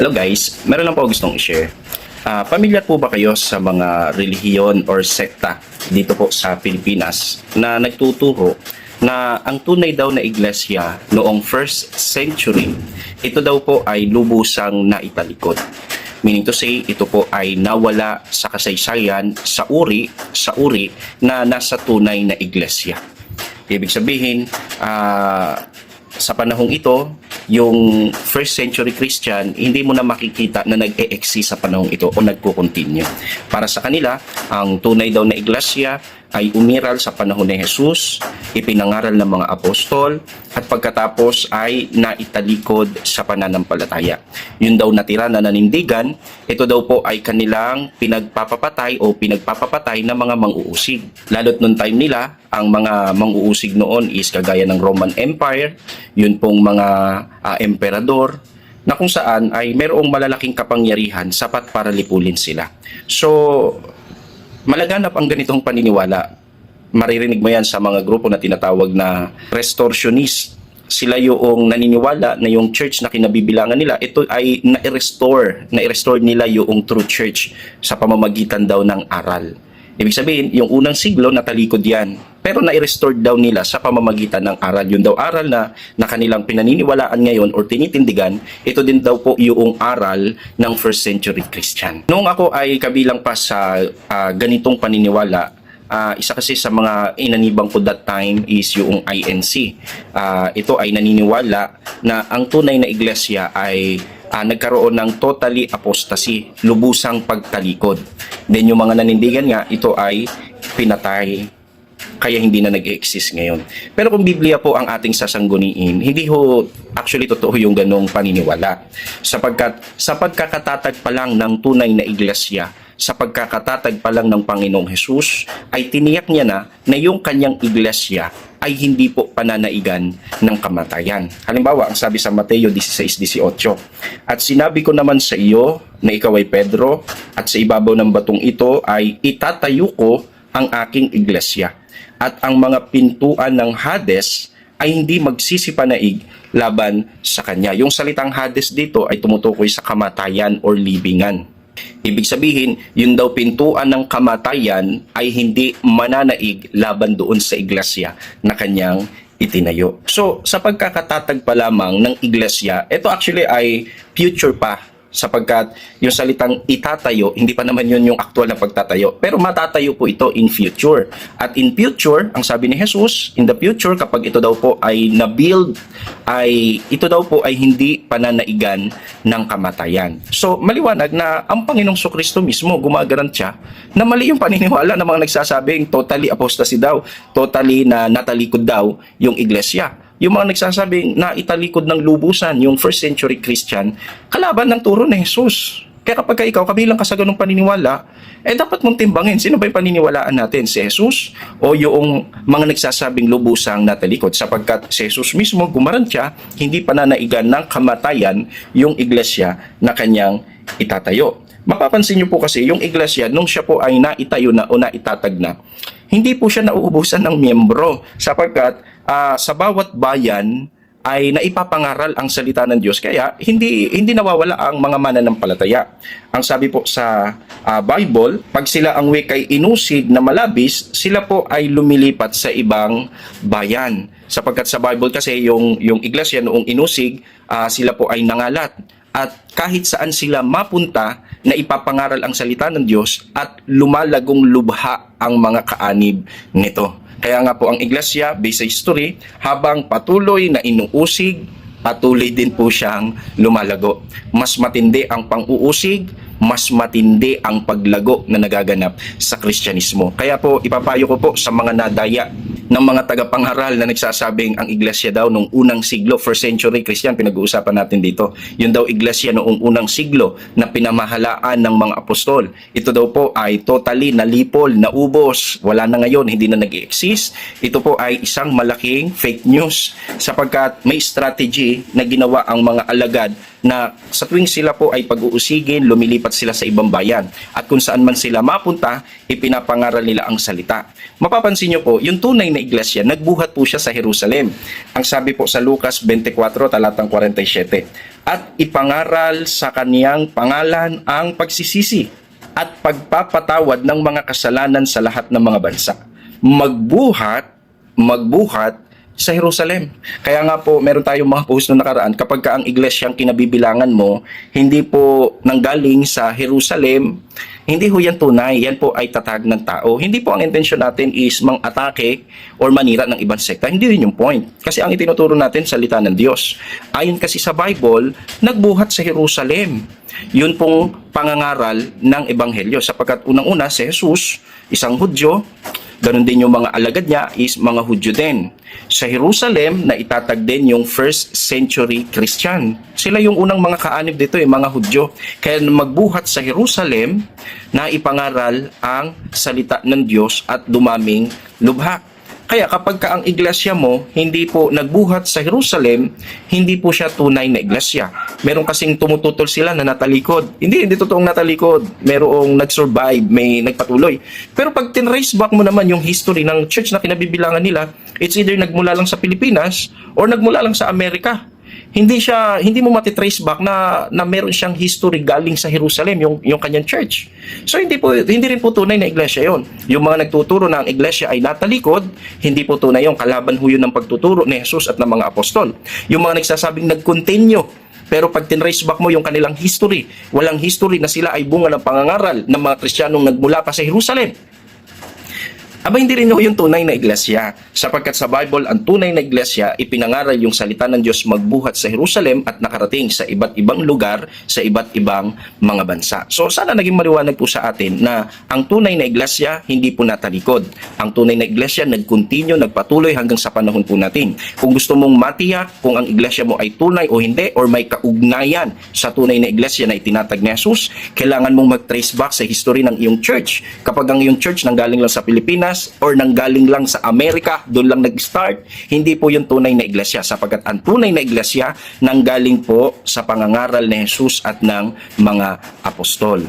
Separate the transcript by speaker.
Speaker 1: Hello guys, meron lang po gustong i-share. Ah, pamilyar po ba kayo sa mga relihiyon or sekta dito po sa Pilipinas na nagtuturo na ang tunay daw na iglesia noong first century, ito daw po ay lubusang naitalikod. Meaning to say, ito po ay nawala sa kasaysayan, sa uri, sa uri na nasa tunay na iglesia. Ibig sabihin, ah, sa panahong ito, yung first century Christian, hindi mo na makikita na nag-e-exist sa panahong ito o nagko-continue. Para sa kanila, ang tunay daw na iglesia ay umiral sa panahon ni Jesus, ipinangaral ng mga apostol, at pagkatapos ay naitalikod sa pananampalataya. Yun daw natira na nanindigan, ito daw po ay kanilang pinagpapapatay o pinagpapapatay ng mga manguusig. Lalo't nung time nila, ang mga manguusig noon is kagaya ng Roman Empire, yun pong mga ah, emperador, na kung saan ay mayroong malalaking kapangyarihan sapat para lipulin sila. So, malaganap ang ganitong paniniwala. Maririnig mo yan sa mga grupo na tinatawag na restorationist. Sila yung naniniwala na yung church na kinabibilangan nila, ito ay na-restore, na-restore nila yung true church sa pamamagitan daw ng aral. Ibig sabihin, yung unang siglo natalikod yan. Pero na-restore daw nila sa pamamagitan ng aral. Yun daw aral na, na kanilang pinaniniwalaan ngayon or tinitindigan, ito din daw po yung aral ng first century Christian. Noong ako ay kabilang pa sa ah, ganitong paniniwala, Ah, isa kasi sa mga inanibang ko that time is yung INC. Ah, ito ay naniniwala na ang tunay na iglesia ay ah, nagkaroon ng totally apostasy, lubusang pagtalikod. Then yung mga nanindigan nga, ito ay pinatay kaya hindi na nag-exist ngayon. Pero kung Biblia po ang ating sasangguniin, hindi ho actually totoo yung ganong paniniwala. Sapagkat sa pagkakatatag pa lang ng tunay na iglesia, sa pagkakatatag pa lang ng Panginoong Hesus, ay tiniyak niya na na yung kanyang iglesia ay hindi po pananaigan ng kamatayan. Halimbawa, ang sabi sa Mateo 16.18, At sinabi ko naman sa iyo na ikaw ay Pedro, at sa ibabaw ng batong ito ay itatayo ko ang aking iglesia at ang mga pintuan ng Hades ay hindi magsisipanaig laban sa kanya. Yung salitang Hades dito ay tumutukoy sa kamatayan or libingan. Ibig sabihin, yun daw pintuan ng kamatayan ay hindi mananaig laban doon sa iglesia na kanyang itinayo. So, sa pagkakatatag pa lamang ng iglesia, ito actually ay future pa sapagkat yung salitang itatayo, hindi pa naman yun yung actual na pagtatayo. Pero matatayo po ito in future. At in future, ang sabi ni Jesus, in the future, kapag ito daw po ay na-build, ay ito daw po ay hindi pananaigan ng kamatayan. So, maliwanag na ang Panginoong Kristo mismo gumagarantya na mali yung paniniwala ng mga nagsasabing totally apostasy daw, totally na natalikod daw yung iglesia yung mga nagsasabing na italikod ng lubusan, yung first century Christian, kalaban ng turo ni Jesus. Kaya kapag ka ikaw, kabilang ka sa ganung paniniwala, eh dapat mong timbangin, sino ba yung paniniwalaan natin? Si Jesus o yung mga nagsasabing lubusang natalikod? Sapagkat si Jesus mismo gumarantya, hindi pananaigan ng kamatayan yung iglesia na kanyang itatayo. Mapapansin niyo po kasi yung iglesia, nung siya po ay naitayo na o naitatag na, hindi po siya nauubusan ng miyembro sapagkat ah, sa bawat bayan ay naipapangaral ang salita ng Diyos kaya hindi hindi nawawala ang mga mananampalataya. Ang sabi po sa ah, Bible, pag sila ang wikay inusig na malabis, sila po ay lumilipat sa ibang bayan. Sapagkat sa Bible kasi yung yung iglesia noong inusig, ah, sila po ay nangalat at kahit saan sila mapunta na ipapangaral ang salita ng Diyos at lumalagong lubha ang mga kaanib nito. Kaya nga po ang iglesia, based sa history, habang patuloy na inuusig, patuloy din po siyang lumalago. Mas matindi ang pang-uusig, mas matindi ang paglago na nagaganap sa Kristyanismo. Kaya po ipapayo ko po sa mga nadaya ng mga tagapangharal na nagsasabing ang iglesia daw nung unang siglo, first century Christian, pinag-uusapan natin dito. Yun daw iglesia noong unang siglo na pinamahalaan ng mga apostol. Ito daw po ay totally nalipol, naubos, wala na ngayon, hindi na nag exist Ito po ay isang malaking fake news sapagkat may strategy na ginawa ang mga alagad na sa tuwing sila po ay pag-uusigin, lumilipat sila sa ibang bayan. At kung saan man sila mapunta, ipinapangaral nila ang salita. Mapapansin nyo po, yung tunay na iglesia, nagbuhat po siya sa Jerusalem. Ang sabi po sa Lucas 24, talatang 47, At ipangaral sa kaniyang pangalan ang pagsisisi at pagpapatawad ng mga kasalanan sa lahat ng mga bansa. Magbuhat, magbuhat sa Jerusalem. Kaya nga po, meron tayong mga post na nakaraan, kapag ka ang iglesyang kinabibilangan mo, hindi po nanggaling sa Jerusalem, hindi ho yan tunay. Yan po ay tatag ng tao. Hindi po ang intensyon natin is mang-atake or manira ng ibang sekta. Hindi yun yung point. Kasi ang itinuturo natin, salita ng Diyos. Ayon kasi sa Bible, nagbuhat sa Jerusalem. Yun pong pangangaral ng Ebanghelyo. Sapagkat unang-una, si Jesus, isang Hudyo, Ganon din yung mga alagad niya is mga Hudyo din. Sa Jerusalem, na itatag din yung first century Christian. Sila yung unang mga kaanib dito, eh, mga Hudyo. Kaya magbuhat sa Jerusalem na ipangaral ang salita ng Diyos at dumaming lubha. Kaya kapag ka ang iglesia mo hindi po nagbuhat sa Jerusalem, hindi po siya tunay na iglesia. Meron kasing tumututol sila na natalikod. Hindi, hindi totoong natalikod. Merong nag-survive, may nagpatuloy. Pero pag tinrace back mo naman yung history ng church na kinabibilangan nila, it's either nagmula lang sa Pilipinas or nagmula lang sa Amerika hindi siya hindi mo matitrace back na na meron siyang history galing sa Jerusalem yung yung kanyang church. So hindi po hindi rin po tunay na iglesia 'yon. Yung mga nagtuturo na ang iglesia ay natalikod, hindi po tunay yung kalaban ho yun ng pagtuturo ni Jesus at ng mga apostol. Yung mga nagsasabing nag-continue pero pag tinrace back mo yung kanilang history, walang history na sila ay bunga ng pangangaral ng mga Kristiyanong nagmula pa sa Jerusalem. Aba hindi rin ho yung tunay na iglesia sapagkat sa Bible ang tunay na iglesia ipinangaral yung salita ng Diyos magbuhat sa Jerusalem at nakarating sa iba't ibang lugar sa iba't ibang mga bansa. So sana naging maliwanag po sa atin na ang tunay na iglesia hindi po natalikod. Ang tunay na iglesia nag-continue, nagpatuloy hanggang sa panahon po natin. Kung gusto mong matiyak kung ang iglesia mo ay tunay o hindi or may kaugnayan sa tunay na iglesia na itinatag ni Jesus, kailangan mong mag-trace back sa history ng iyong church. Kapag ang iyong church nanggaling lang sa Pilipinas or nanggaling lang sa Amerika, doon lang nag-start, hindi po yung tunay na iglesia sapagkat ang tunay na iglesia nanggaling po sa pangangaral ni Jesus at ng mga apostol.